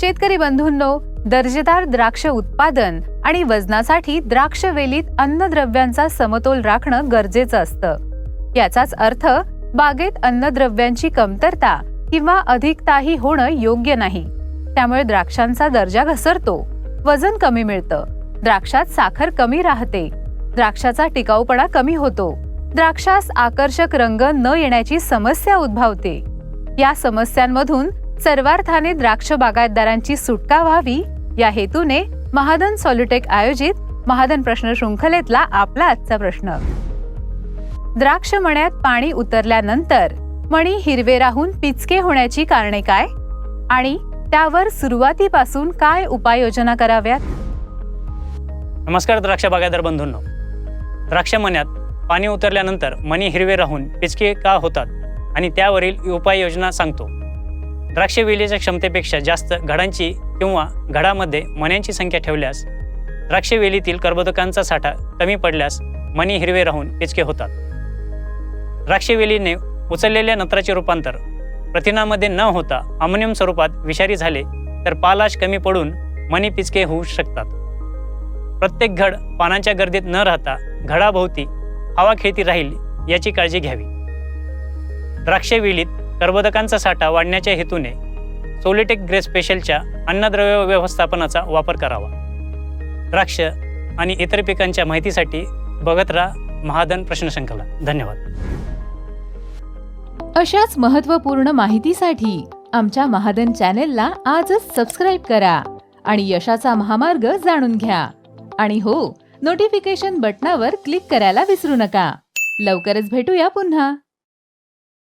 शेतकरी बंधूंनो दर्जेदार द्राक्ष उत्पादन आणि वजनासाठी द्राक्ष वेलीत अन्नद्रव्यांचा समतोल राखणं गरजेचं असतं. याचाच अर्थ बागेत अन्नद्रव्यांची कमतरता किंवा अधिकताही होणं योग्य नाही. त्यामुळे द्राक्षांचा दर्जा घसरतो वजन कमी मिळतं द्राक्षात साखर कमी राहते द्राक्षाचा टिकाऊपणा कमी होतो द्राक्षास आकर्षक रंग न येण्याची समस्या उद्भवते. या समस्यांमधून सर्वार्थाने द्राक्ष बागायतदारांची सुटका व्हावी या हेतूने महादन सॉलिटेक आयोजित महादन प्रश्न शृंखलेतला आपला आजचा प्रश्न. द्राक्ष मण्यात पाणी उतरल्यानंतर मणी हिरवे राहून पिचके होण्याची कारणे काय? आणि त्यावर सुरुवातीपासून काय उपाययोजना कराव्यात? नमस्कार द्राक्ष बागायतदार बंधूंनो. द्राक्ष मण्यात पाणी उतरल्यानंतर मणी हिरवे राहून पिचके का होतात? आणि त्यावरील उपाययोजना सांगतो. द्राक्ष वेलीच्या क्षमतेपेक्षा जास्त घडांची किंवा घडामध्ये मण्यांची संख्या ठेवल्यास द्राक्ष वेलीतील कर्बोदकांचा साठा कमी पडल्यास मणी हिरवे राहून पिचके होतात. द्राक्ष वेलीने उचललेल्या नत्राचे रूपांतर प्रथिनामध्ये न होता अमोनियम स्वरूपात विषारी झाले तर पालाश कमी पडून मणी पिचके होऊ शकतात. प्रत्येक घड पानांच्या गर्दीत न राहता घडाभोवती हवा खेळती राहील याची काळजी घ्यावी. द्राक्ष वेलीत कर्बोदकांचा साठा वाढण्याच्या हेतूने सोलिटेक ग्रे स्पेशलच्या अन्नद्रव्य व्यवस्थापनाचा वापर करावा. द्राक्ष आणि इतर पिकांच्या माहितीसाठी बघत राहा महादन प्रश्नशंखला धन्यवाद. अशाच महत्त्वपूर्ण माहितीसाठी आमच्या महादन चॅनेलला आजच सबस्क्राईब करा आणि यशाचा महामार्ग जाणून घ्या. आणि हो नोटिफिकेशन बटनावर क्लिक करायला विसरू नका. लवकरच भेटूया पुन्हा.